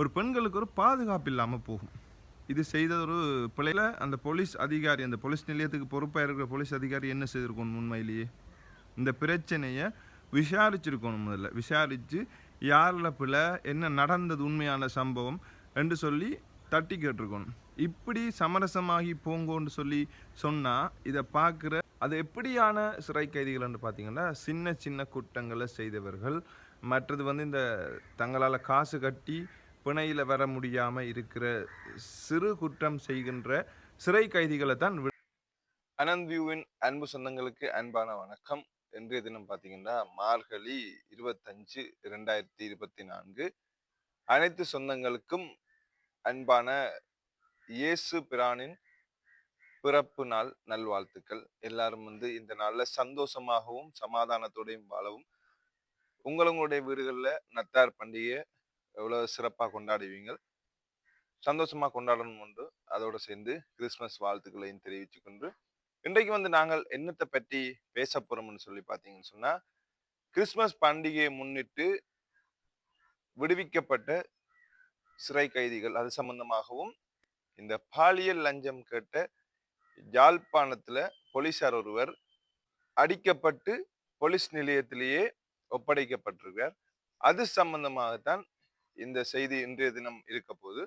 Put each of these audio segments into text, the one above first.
ஒரு பெண்களுக்கு ஒரு பாதுகாப்பு இல்லாமல் போகும். இது செய்த ஒரு பிள்ளையில அந்த போலீஸ் அதிகாரி அந்த போலீஸ் நிலையத்துக்கு பொறுப்பாக இருக்கிற போலீஸ் அதிகாரி என்ன செய்திருக்கணும் உண்மையிலேயே? இந்த பிரச்சனையை விசாரிச்சிருக்கணும் முதல்ல. விசாரித்து யாரில் பிள்ளை என்ன நடந்தது உண்மையான சம்பவம் என்று சொல்லி தட்டி கேட்டிருக்கணும். இப்படி சமரசமாகி போங்கோன்னு சொல்லி சொன்னால் இதை பார்க்குற அது எப்படியான சிறை கைதிகள்னு பார்த்தீங்கன்னா சின்ன சின்ன குற்றங்களை செய்தவர்கள். மற்றது வந்து இந்த தங்களால் காசு கட்டி பிணையில் வர முடியாமல் இருக்கிற சிறு குற்றம் செய்கின்ற சிறை கைதிகளை தான் வி- அனந்த் வியூவின் அன்பு சொந்தங்களுக்கு அன்பான வணக்கம். இன்றைய தினம் பார்த்தீங்கன்னா மார்கழி இருபத்தஞ்சு ரெண்டாயிரத்தி இருபத்தி நான்கு. அனைத்து சொந்தங்களுக்கும் அன்பான இயேசு பிரானின் பிறப்பு நாள் நல்வாழ்த்துக்கள். எல்லாரும் வந்து இந்த நாளில் சந்தோஷமாகவும் சமாதானத்தோடையும் வாழவும். உங்களுடைய வீடுகளில் நத்தார் பண்டிகையை எவ்வளோ சிறப்பாக கொண்டாடுவீங்க சந்தோஷமாக கொண்டாடணும் என்று அதோடு சேர்ந்து கிறிஸ்மஸ் வாழ்த்துக்களையும் தெரிவித்து கொண்டு இன்றைக்கு வந்து நாங்கள் என்னத்தை பற்றி பேச போறோம்னு சொல்லி பார்த்தீங்கன்னு சொன்னா கிறிஸ்மஸ் பண்டிகையை முன்னிட்டு விடுவிக்கப்பட்ட சிறை கைதிகள் அது சம்பந்தமாகவும் இந்த பாலியல் லஞ்சம் கேட்ட யாழ்ப்பாணத்துல போலீசார் ஒருவர் அடிக்கப்பட்டு போலீஸ் நிலையத்திலேயே ஒப்படைக்கப்பட்டிருக்கார் அது சம்பந்தமாகத்தான் இந்த செய்தி இன்றைய தினம் இருக்க போகுது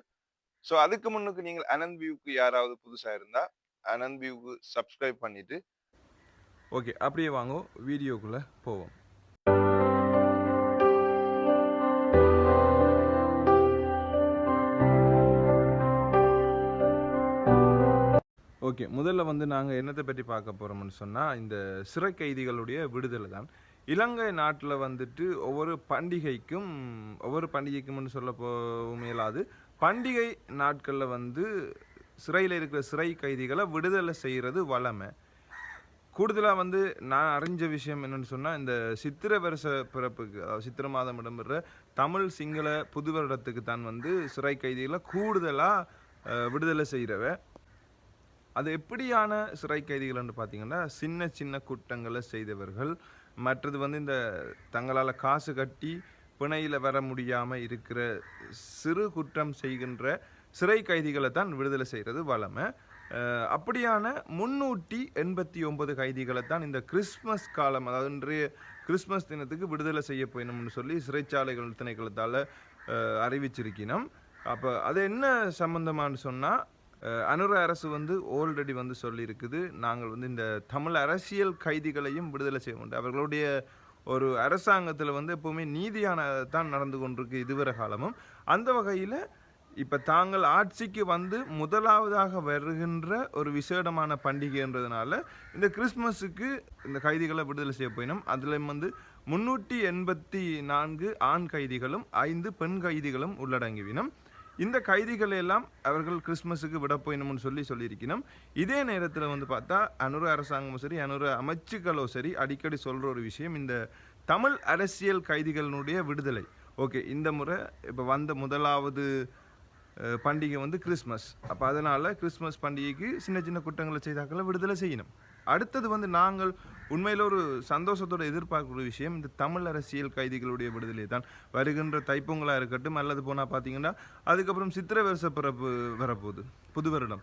ஸோ அதுக்கு முன்னுக்கு நீங்கள் அனந்த் வியூக்கு யாராவது புதுசா இருந்தா அனந்த் வியூக்கு சப்ஸ்கிரைப் பண்ணிட்டு ஓகே அப்படியே வாங்க வீடியோக்குள்ளே போவோம். ஓகே முதல்ல வந்து நாங்கள் என்னத்தை பற்றி பார்க்க போகிறோம்னு சொன்னால் இந்த சிறை கைதிகளுடைய விடுதலை தான். இலங்கை நாட்டில் வந்துட்டு ஒவ்வொரு பண்டிகைக்கும் ஒவ்வொரு பண்டிகைக்கும்னு சொல்ல போகவும் இயலாது. பண்டிகை நாட்களில் வந்து சிறையில் இருக்கிற சிறை கைதிகளை விடுதலை செய்கிறது வளமை. கூடுதலாக வந்து நான் அறிஞ்ச விஷயம் என்னென்னு சொன்னால் இந்த சித்திர வருஷ பிறப்புக்கு அதாவது சித்திர மாதம் இடம்பெற தமிழ் சிங்கள புது வருடத்துக்கு தான் வந்து சிறை கைதிகளை கூடுதலாக விடுதலை செய்கிறவ அது எப்படியான சிறை கைதிகள்னு பார்த்தீங்கன்னா சின்ன சின்ன குற்றங்களை செய்தவர்கள் மற்றது வந்து இந்த தங்களால் காசு கட்டி பிணையில் வர முடியாமல் இருக்கிற சிறு குற்றம் செய்கின்ற சிறை கைதிகளை தான் விடுதலை செய்கிறது வளமை. அப்படியான முன்னூற்றி எண்பத்தி ஒன்பது கைதிகளை தான் இந்த கிறிஸ்மஸ் காலம் அதாவது இன்றைய கிறிஸ்மஸ் தினத்துக்கு விடுதலை செய்ய போயினோம்னு சொல்லி சிறைச்சாலைகள் திணைக்களத்தால் அறிவிச்சிருக்கணும் அப்போ அது என்ன சம்மந்தமானு சொன்னால் அனுர அரசு வந்து ஆல்ரெடி வந்து சொல்லியிருக்குது. நாங்கள் வந்து இந்த தமிழ் அரசியல் கைதிகளையும் விடுதலை செய்ய வேண்டும். அவர்களுடைய ஒரு அரசாங்கத்தில் வந்து எப்போவுமே நீதியான தான் நடந்து கொண்டிருக்கு இதுவரை காலமும். அந்த வகையில் இப்போ தாங்கள் ஆட்சிக்கு வந்து முதலாவதாக வருகின்ற ஒரு விசேடமான பண்டிகைன்றதுனால இந்த கிறிஸ்மஸுக்கு இந்த கைதிகளை விடுதலை செய்ய போயினோம். அதில் வந்து முன்னூற்றி எண்பத்தி நான்கு ஆண் கைதிகளும் ஐந்து பெண் கைதிகளும் உள்ளடங்கிவினம். இந்த கைதிகள் எல்லாம் அவர்கள் கிறிஸ்மஸுக்கு விட போயினோம்னு சொல்லி சொல்லியிருக்கணும். இதே நேரத்தில் வந்து பார்த்தா அனுர அரசாங்கமும் சரி அனுர அமைச்சுக்களோ சரி அடிக்கடி சொல்கிற ஒரு விஷயம் இந்த தமிழ் அரசியல் கைதிகளினுடைய விடுதலை. ஓகே இந்த முறை இப்போ வந்த முதலாவது பண்டிகை வந்து கிறிஸ்மஸ் அப்போ அதனால் கிறிஸ்மஸ் பண்டிகைக்கு சின்ன சின்ன குற்றங்களை செய்தாக்களை விடுதலை செய்யணும். அடுத்தது வந்து நாங்கள் உண்மையில் ஒரு சந்தோஷத்தோட எதிர்பார்க்குற விஷயம் இந்த தமிழ் அரசியல் கைதிகளுடைய விடுதலை தான். வருகின்ற தைப்பொங்கலாக இருக்கட்டும் அல்லது போனால் பார்த்தீங்கன்னா அதுக்கப்புறம் சித்திரை வருஷ பிறப்பு வரப்போகுது. புது வருடம்.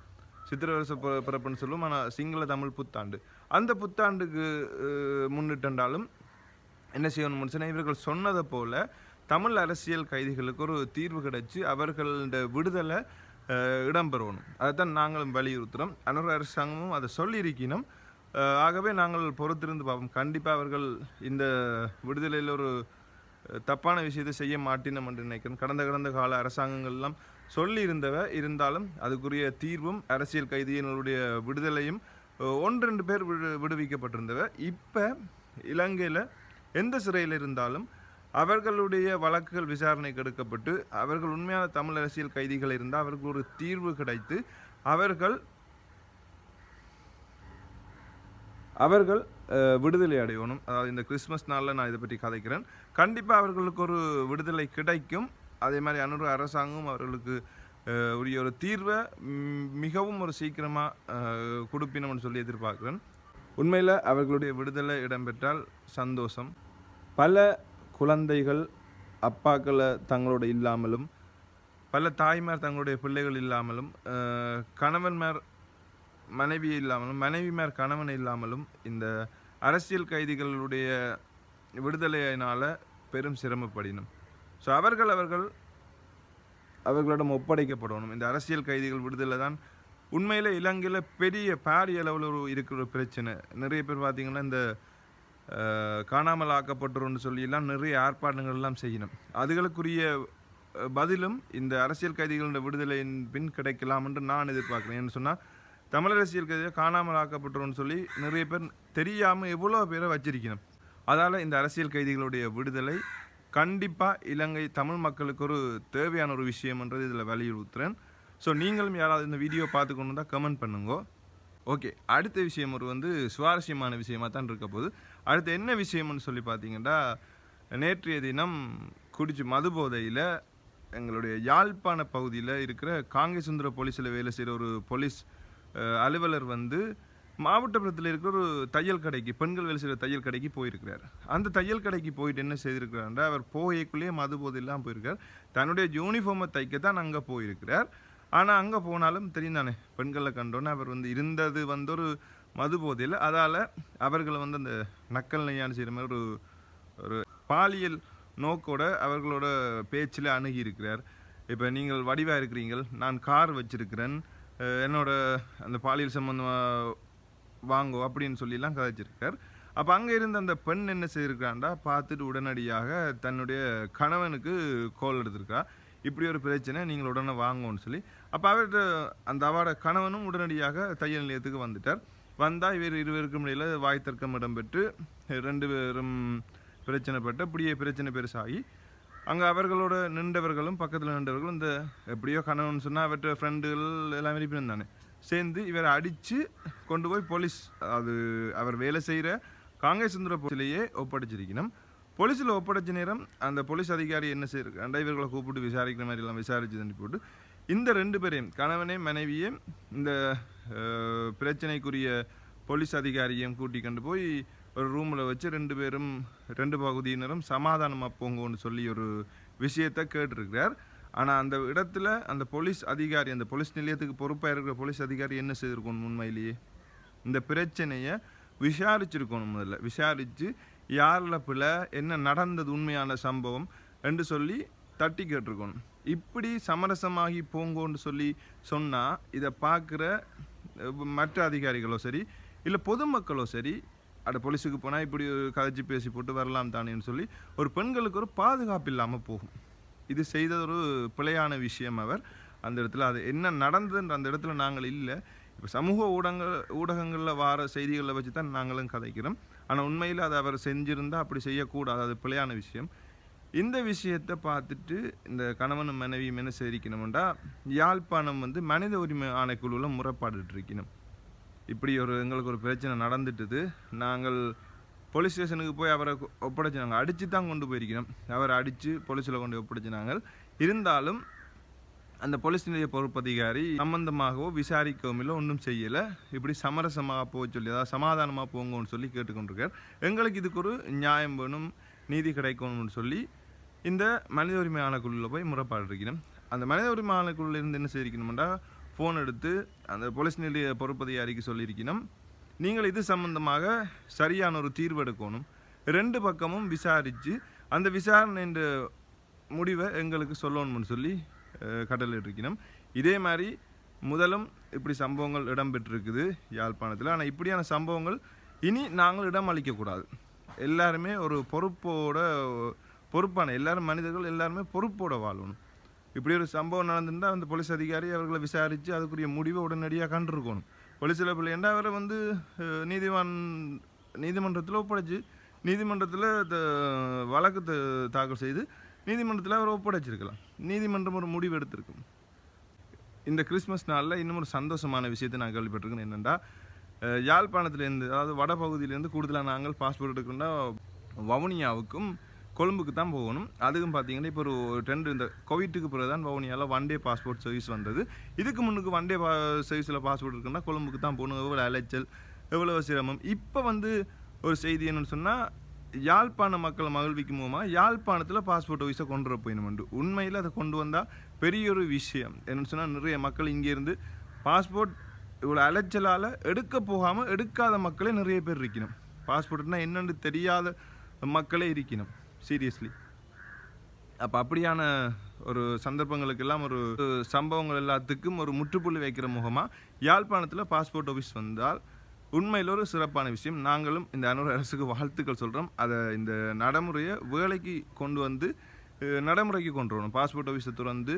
சித்திரை வருஷ பிறப்புன்னு சொல்லுவோம் ஆனால் சிங்கள தமிழ் புத்தாண்டு. அந்த புத்தாண்டுக்கு அஹ், முன்னிட்டாலும் என்ன செய்யணும் சொன்னால் இவர்கள் சொன்னதை போல் தமிழ் அரசியல் கைதிகளுக்கு ஒரு தீர்வு கிடைச்சி அவர்களோட விடுதலை அஹ், இடம்பெறணும். அதைத்தான் நாங்களும் வலியுறுத்துகிறோம் அனுர அரசாங்கமும் அதை சொல்லியிருக்கணும். ஆகவே நாங்கள் பொறுத்திருந்து பார்ப்போம். கண்டிப்பாக அவர்கள் இந்த விடுதலையில் ஒரு தப்பான விஷயத்தை செய்ய மாட்டினோம் என்று நினைக்கிறேன். கடந்த கடந்த கால அரசாங்கங்கள் எல்லாம் இருந்தாலும் அதுக்குரிய தீர்வும் அரசியல் கைதியினுடைய விடுதலையும் ஒன்றெண்டு ஒன்று ரெண்டு பேர் விடு விடுவிக்கப்பட்டிருந்தவ. இப்போ இலங்கையில் எந்த சிறையில் இருந்தாலும் அவர்களுடைய வழக்குகள் விசாரணைக்கு எடுக்கப்பட்டு அவர்கள் உண்மையான தமிழ் அரசியல் கைதிகள் இருந்தால் அவர்களுக்கு ஒரு தீர்வு கிடைத்து அவர்கள் அவர்கள் விடுதலை அடையணும். அதாவது இந்த கிறிஸ்மஸ் நாளில் நான் இதை பற்றி கதைக்கிறேன். கண்டிப்பாக அவர்களுக்கு ஒரு விடுதலை கிடைக்கும். அதே மாதிரி அனுர அரசாங்கமும் அவர்களுக்கு உரிய ஒரு தீர்வை மிகவும் ஒரு சீக்கிரமாக கொடுப்பினம்னு சொல்லி எதிர்பார்க்குறேன். உண்மையில் அவர்களுடைய விடுதலை இடம்பெற்றால் சந்தோஷம். பல குழந்தைகள் அப்பாக்களை தங்களோட இல்லாமலும் பல தாய்மார் தங்களுடைய பிள்ளைகள் இல்லாமலும் கணவன்மார் மனைவி இல்லாமலும் மனைவிமார் கணவன் இல்லாமலும் இந்த அரசியல் கைதிகளுடைய விடுதலையினால் பெரும் சிரமப்படினும். ஸோ அவர்கள் அவர்கள் அவர்களிடம் ஒப்படைக்கப்படணும். இந்த அரசியல் கைதிகள் விடுதலை தான் உண்மையில் இலங்கையில் பெரிய பாரிய அளவில் ஒரு இருக்கிற ஒரு பிரச்சனை. நிறைய பேர் பார்த்தீங்கன்னா இந்த காணாமல் ஆக்கப்பட்டோம்னு சொல்லியெல்லாம் நிறைய ஆர்ப்பாட்டங்கள் செய்யணும். அதுகளுக்குரிய பதிலும் இந்த அரசியல் கைதிகளோட விடுதலையின் பின் கிடைக்கலாம் என்று நான் எதிர்பார்க்குறேன். ஏன்னு சொன்னால் தமிழ் அரசியல் காணாமல் ஆக்கப்பட்டோம்னு சொல்லி நிறைய பேர் தெரியாமல் எவ்வளோ பேரை வச்சிருக்கணும். அதால் இந்த அரசியல் கைதிகளுடைய விடுதலை கண்டிப்பாக இலங்கை தமிழ் மக்களுக்கு ஒரு தேவையான ஒரு விஷயம்ன்றது இதில் வலியுறுத்துறேன். ஸோ நீங்களும் யாராவது இந்த வீடியோ பார்த்து தான் கமெண்ட் பண்ணுங்க. ஓகே அடுத்த விஷயம் ஒரு வந்து சுவாரஸ்யமான விஷயமாக தான் இருக்க போது அடுத்து என்ன விஷயம்னு சொல்லி பார்த்தீங்கன்னா நேற்றைய தினம் குடிச்சு மது போதையில் எங்களுடைய யாழ்ப்பாண பகுதியில் இருக்கிற காங்கேசுந்தர போலீஸில் வேலை செய்கிற ஒரு போலீஸ் அலுவலர் வந்து மாவட்டபுரத்தில் இருக்கிற ஒரு தையல் கடைக்கு பெண்கள் வேலை செய்கிற தையல் கடைக்கு போயிருக்கிறார். அந்த தையல் கடைக்கு போயிட்டு என்ன செய்திருக்கிறாருன்றா அவர் போகைக்குள்ளேயே மது போதெல்லாம் போயிருக்கார். தன்னுடைய யூனிஃபார்மை தைக்க தான் அங்கே போயிருக்கிறார். ஆனால் அங்கே போனாலும் தெரியும் தானே பெண்களை கண்டோன்னே அவர் வந்து இருந்தது வந்து ஒரு மது போதையில். அதால் அவர்களை வந்து அந்த நக்கல் நெய்யான்னு செய்கிற மாதிரி ஒரு ஒரு பாலியல் நோக்கோட அவர்களோட பேச்சில் அணுகி இருக்கிறார். இப்போ நீங்கள் வடிவாக இருக்கிறீங்கள் நான் கார் வச்சிருக்கிறேன். என்னோட அந்த பாலியல் சம்மந்தமாக வாங்கோ அப்படின்னு சொல்லிலாம் கதைச்சிருக்கார் அப்போ அங்கே இருந்த அந்த பெண் என்ன செய்திருக்காண்டா பார்த்துட்டு உடனடியாக தன்னுடைய கணவனுக்கு கோல் எடுத்திருக்கா. இப்படி ஒரு பிரச்சனை நீங்கள் உடனே வாங்கோன்னு சொல்லி. அப்போ அவர்கிட்ட அந்த அவரோட கணவனும் உடனடியாக தையல் நிலையத்துக்கு வந்துட்டார். வந்தால் இவர் இருவருக்கும் இடையில் வாய் தர்க்கம் இடம்பெற்று ரெண்டு பேரும் பிரச்சனைப்பட்டு அப்படியே பிரச்சனை பெருசாகி அங்கே அவர்களோட நின்றவர்களும் பக்கத்தில் நின்றவர்களும் இந்த எப்படியோ கணவன் சொன்னால் அவற்ற ஃப்ரெண்டுகள் எல்லாமே இருப்பினும் தானே. சேர்ந்து இவரை அடித்து கொண்டு போய் போலீஸ் அது அவர் வேலை செய்கிற காங்கேசுந்தர போலீஸ்லேயே ஒப்படைச்சிருக்கணும். போலீஸில் ஒப்படைச்ச நேரம் அந்த போலீஸ் அதிகாரி என்ன செய்யிருக்காண்டா இவர்களை கூப்பிட்டு விசாரிக்கிற மாதிரி எல்லாம் விசாரிச்சு தண்ணி போட்டு இந்த ரெண்டு பேரையும் கணவனே மனைவியே இந்த பிரச்சனைக்குரிய போலீஸ் அதிகாரியையும் கூட்டி கொண்டு போய் ஒரு ரூமில் வச்சு ரெண்டு பேரும் ரெண்டு பகுதியினரும் சமாதானமாக போங்கன்னு சொல்லி ஒரு விஷயத்தை கேட்டிருக்கிறார். ஆனால் அந்த இடத்துல அந்த போலீஸ் அதிகாரி அந்த போலீஸ் நிலையத்துக்கு பொறுப்பாக இருக்கிற போலீஸ் அதிகாரி என்ன செய்திருக்கணும் உண்மையிலேயே? இந்த பிரச்சனையை விசாரிச்சிருக்கணும் முதல்ல. விசாரித்து யாரில் பிள்ளை என்ன நடந்தது உண்மையான சம்பவம் என்று சொல்லி தட்டி கேட்டிருக்கணும். இப்படி சமரசமாகி போங்கோன்னு சொல்லி சொன்னால் இதை பார்க்குற மற்ற அதிகாரிகளோ சரி இல்லை பொதுமக்களோ சரி அட போலீஸுக்கு போனால் இப்படி ஒரு கதைச்சி பேசி போட்டு வரலாம் தானேன்னு சொல்லி ஒரு பெண்களுக்கு ஒரு பாதுகாப்பு இல்லாமல் போகும். இது செய்த ஒரு பிழையான விஷயம் அவர். அந்த இடத்துல அது என்ன நடந்ததுன்ற அந்த இடத்துல நாங்கள் இல்லை. இப்போ சமூக ஊடகங்கள் ஊடகங்களில் வார செய்திகளை வச்சு தான் நாங்களும் கதைக்கிறோம். ஆனால் உண்மையில் அதை அவர் செஞ்சிருந்தா அப்படி செய்யக்கூடாது. அது பிழையான விஷயம். இந்த விஷயத்தை பார்த்துட்டு இந்த கணவனும் மனைவியும் என்ன செய்திக்கணும்டா யாழ்ப்பாணம் வந்து மனித உரிமை ஆணைக்குழுவில் முறைப்பாடுட்டு இருக்கணும். இப்படி ஒரு எங்களுக்கு ஒரு பிரச்சனை நடந்துட்டுது. நாங்கள் போலீஸ் ஸ்டேஷனுக்கு போய் அவரை ஒப்படைச்சு நாங்கள் அடித்து தான் கொண்டு போயிருக்கிறோம். அவரை அடித்து போலீஸில் கொண்டு ஒப்படைச்சு நாங்கள். இருந்தாலும் அந்த போலீஸ் நிலைய பொறுப்பதிகாரி சம்பந்தமாகவோ விசாரிக்கவும் இல்லை ஒன்றும் செய்யலை. இப்படி சமரசமாக போக சொல்லி அதாவது சமாதானமாக போங்கன்னு சொல்லி கேட்டுக்கொண்டிருக்கார். எங்களுக்கு இதுக்கு ஒரு நியாயம் வேணும் நீதி கிடைக்கணும்னு சொல்லி இந்த மனித உரிமை ஆணைக்குழுவில் போய் முறைப்பாடு இருக்கணும் அந்த மனித உரிமை ஆணைக்குழுவில் இருந்து என்ன செய்திருக்கணும்டா ஃபோன் எடுத்து அந்த போலீஸ் நிலைய பொறுப்பதிகாரிக்கு சொல்லியிருக்கணும். நீங்கள் இது சம்பந்தமாக சரியான ஒரு தீர்வு எடுக்கணும். ரெண்டு பக்கமும் விசாரித்து அந்த விசாரணை முடிவை எங்களுக்கு சொல்லணும்னு சொல்லி கடலிட்டிருக்கணும் இதே மாதிரி முதலும் இப்படி சம்பவங்கள் இடம்பெற்றிருக்குது யாழ்ப்பாணத்தில். ஆனால் இப்படியான சம்பவங்கள் இனி நாங்கள் இடம் அளிக்கக்கூடாது. எல்லாருமே ஒரு பொறுப்போட பொறுப்பான எல்லாரும் மனிதர்கள் எல்லாருமே பொறுப்போட வாழணும். இப்படி ஒரு சம்பவம் நடந்திருந்தால் அந்த போலீஸ் அதிகாரி அவர்களை விசாரித்து அதுக்குரிய முடிவை உடனடியாக கண்டிருக்கணும் போலீஸில் பிள்ளைண்டா அவரை வந்து நீதிவான் நீதிமன்றத்தில் ஒப்படைச்சு நீதிமன்றத்தில் த- வழக்கு த- தாக்கல் செய்து நீதிமன்றத்தில் அவர் ஒப்படைச்சிருக்கலாம். நீதிமன்றம் ஒரு முடிவு எடுத்திருக்கும். இந்த கிறிஸ்மஸ் நாளில் இன்னும் ஒரு சந்தோஷமான விஷயத்தை நான் கேள்விப்பட்டிருக்கேன். என்னென்னா யாழ்ப்பாணத்துலேருந்து அதாவது வடபகுதியிலேருந்து கூடுதலாக நாங்கள் பாஸ்போர்ட் எடுக்கணும்னா வவுனியாவுக்கும் கொழும்புக்கு தான் போகணும். அதுக்கும் பார்த்தீங்கன்னா இப்போ ஒரு டென்ட் இந்த கோவிட்டுக்கு பிறகு தான் வவுனியாவில் ஒன் டே பாஸ்போர்ட் சர்வீஸ் வந்தது. இதுக்கு முன்னுக்கு ஒன் டே பா சர்வீஸில் பாஸ்போர்ட் இருக்குன்னா கொழும்புக்கு தான் போகணும். எவ்வளோ அலைச்சல் எவ்வளோ சிரமம். இப்போ வந்து ஒரு செய்தி என்னன்னு சொன்னால் யாழ்ப்பாண மக்களை மகிழ்விக்கும் மூலமாக யாழ்ப்பாணத்தில் பாஸ்போர்ட் ஆஃபீஸை கொண்டு வர போயினுமெண்டு உண்மையில் அதை கொண்டு வந்தால் பெரிய ஒரு விஷயம். என்னென்னு சொன்னால் நிறைய மக்கள் இங்கேருந்து பாஸ்போர்ட் இவ்வளோ அலைச்சலால் எடுக்க போகாமல் எடுக்காத மக்களே நிறைய பேர் இருக்கணும். பாஸ்போர்ட்னா என்னென்னு தெரியாத மக்களே இருக்கணும். சீரியஸ்லி அப்போ அப்படியான ஒரு சந்தர்ப்பங்களுக்கெல்லாம் ஒரு ஒரு சம்பவங்கள் எல்லாத்துக்கும் ஒரு முற்றுப்புள்ளி வைக்கிற முகமாக யாழ்ப்பாணத்தில் பாஸ்போர்ட் ஆஃபீஸ் வந்தால் உண்மையில் ஒரு சிறப்பான விஷயம். நாங்களும் இந்த அனுர அரசுக்கு வாழ்த்துக்கள் சொல்கிறோம் அதை இந்த நடைமுறையை வேலைக்கு கொண்டு வந்து நடைமுறைக்கு கொண்டு வரணும். பாஸ்போர்ட் ஆஃபீஸை திறந்து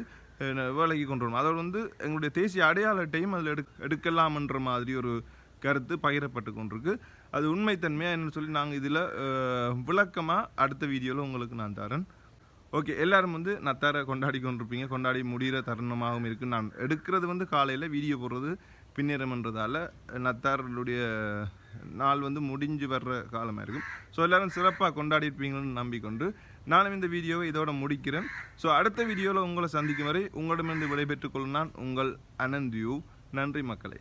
வேலைக்கு கொண்டு வரணும். அதோடு வந்து எங்களுடைய தேசிய அடையாள அட்டையும் அதில் எடு எடுக்கலாம்ன்ற மாதிரி ஒரு கருத்து பகிரப்பட்டு கொண்டிருக்கு. அது உண்மைத்தன்மையாக என்னன்னு சொல்லி நாங்கள் இதில் விளக்கமாக அடுத்த வீடியோவில் உங்களுக்கு நான் தரேன். ஓகே எல்லோரும் வந்து நத்தாரை கொண்டாடி கொண்டிருப்பீங்க. கொண்டாடி முடிகிற தருணமாகவும் இருக்குது நான் எடுக்கிறது வந்து காலையில் வீடியோ போடுறது பின்னிறம்ன்றதால நத்தாரனுடைய நாள் வந்து முடிஞ்சு வர்ற காலமாக இருக்கும். ஸோ எல்லோரும் சிறப்பாக கொண்டாடி இருப்பீங்கன்னு நம்பிக்கொண்டு நானும் இந்த வீடியோவை இதோட முடிக்கிறேன். ஸோ அடுத்த வீடியோவில் உங்களை சந்திக்கும் வரை உங்களிடமிருந்து விடைபெற்றுக் கொள்ளும் நான் உங்கள் அனந்த்யூ. நன்றி மக்களே.